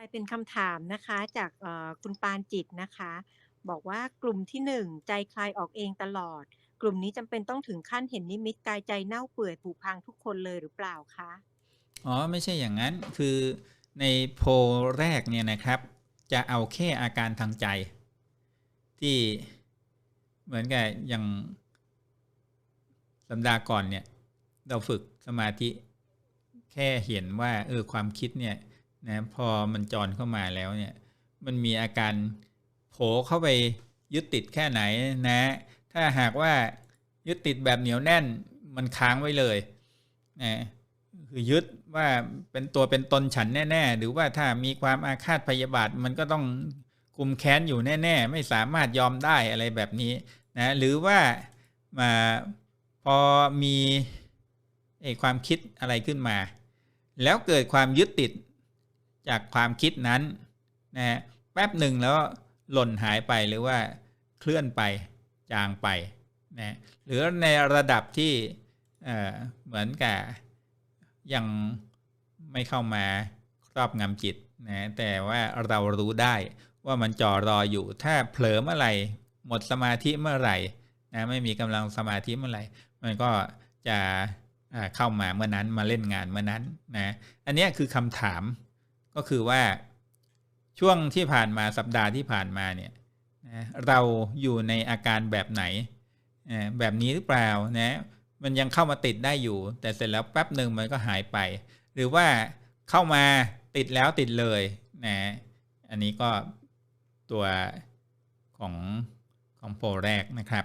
ไปเป็นคำถามนะคะจากคุณปานจิตนะคะ บอกว่ากลุ่มที่หนึ่งใจคลายออกเองตลอด กลุ่มนี้จำเป็นต้องถึงขั้นเห็นนิมิตกายใจเน่าเปื่อยผุพังทุกคนเลยหรือเปล่าคะอ๋อไม่ใช่อย่างนั้นคือในโพแรกเนี่ยนะครับ จะเอาแค่อาการทางใจ ที่เหมือนกับอย่างสัปดาห์ก่อนเนี่ย เราฝึกสมาธิแค่เห็นว่าเออความคิดเนี่ย นะพอมันจรเข้ามาแล้วเนี่ย มันมีอาการโผล่เข้าไปยึดติดแค่ไหนนะ ถ้าหากว่ายึดติดแบบเหนียวแน่นมันค้างไว้เลยนะคือยึดว่าเป็นตัวเป็นตนฉันแน่ ๆ หรือว่าถ้ามีความอาฆาตพยาบาทมันก็ต้องกุมแค้นอยู่แน่ ๆ ไม่สามารถยอมได้อะไรแบบนี้นะหรือว่ามาพอมีไอความคิดอะไรขึ้นมา แล้วเกิดความยึดติด จากความคิดนั้นนะแป๊บหนึ่งแล้วหล่นหายไปหรือว่าเคลื่อนไปจางไปนะหรือในระดับที่เหมือนกับยังไม่เข้ามาครอบงำจิตนะแต่ว่าเรารู้ได้ว่ามันจ่อรออยู่ถ้าเผลอเมื่อไหร่หมดสมาธิเมื่อไหร่นะไม่มีกำลังสมาธิเมื่อไหร่ มันก็จะเข้ามาเมื่อนั้นมาเล่นงานเมื่อนั้นนะอันนี้คือคำถาม ก็คือว่าช่วงที่ผ่านมาสัปดาห์ที่ผ่านมาเนี่ยเราอยู่ในอาการแบบไหนแบบนี้หรือเปล่านะมันยังเข้ามาติดได้อยู่ แต่เสร็จแล้วแป๊บหนึ่งมันก็หายไป หรือว่าเข้ามาติดแล้วติดเลยนะอันนี้ก็ตัวของของโปรแรกนะครับ